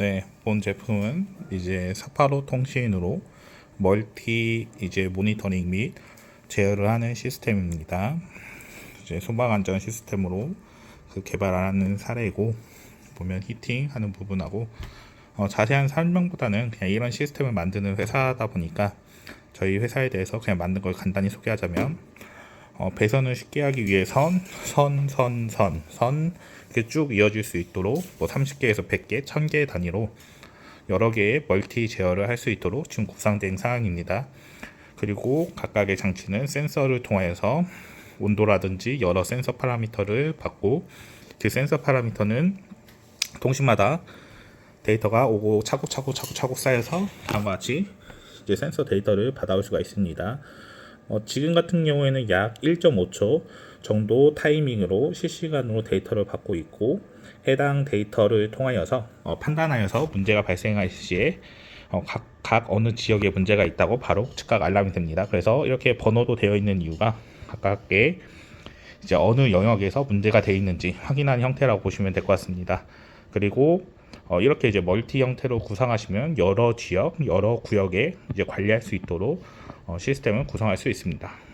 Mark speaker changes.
Speaker 1: 네, 본 제품은 이제 사파로 통신으로 멀티 이제 모니터링 및 제어를 하는 시스템입니다. 이제 소방 안전 시스템으로 그 개발하는 사례이고 보면 히팅 하는 부분하고 어, 자세한 설명보다는 그냥 이런 시스템을 만드는 회사다 보니까 저희 회사에 대해서 그냥 만든 걸 간단히 소개하자면 어, 배선을 쉽게 하기 위해 선 선, 선, 선, 선 이렇게 쭉 이어질 수 있도록 뭐 30개에서 100개, 1000개 단위로 여러 개의 멀티 제어를 할 수 있도록 지금 구상된 사항입니다. 그리고 각각의 장치는 센서를 통하여서 온도라든지 여러 센서 파라미터를 받고 그 센서 파라미터는 통신마다 데이터가 오고 차곡차곡 차곡차곡 쌓여서 다음과 같이 이제 센서 데이터를 받아올 수가 있습니다. 어, 지금 같은 경우에는 약 1.5초 정도 타이밍으로 실시간으로 데이터를 받고 있고 해당 데이터를 통하여서 어, 판단하여서 문제가 발생할 시에 어, 각, 각 어느 지역에 문제가 있다고 바로 즉각 알람이 됩니다. 그래서 이렇게 번호도 되어 있는 이유가 각각의 이제 어느 영역에서 문제가 되어 있는지 확인하는 형태라고 보시면 될 것 같습니다. 그리고 어, 이렇게 이제 멀티 형태로 구성하시면 여러 지역, 여러 구역에 이제 관리할 수 있도록 어, 시스템을 구성할 수 있습니다.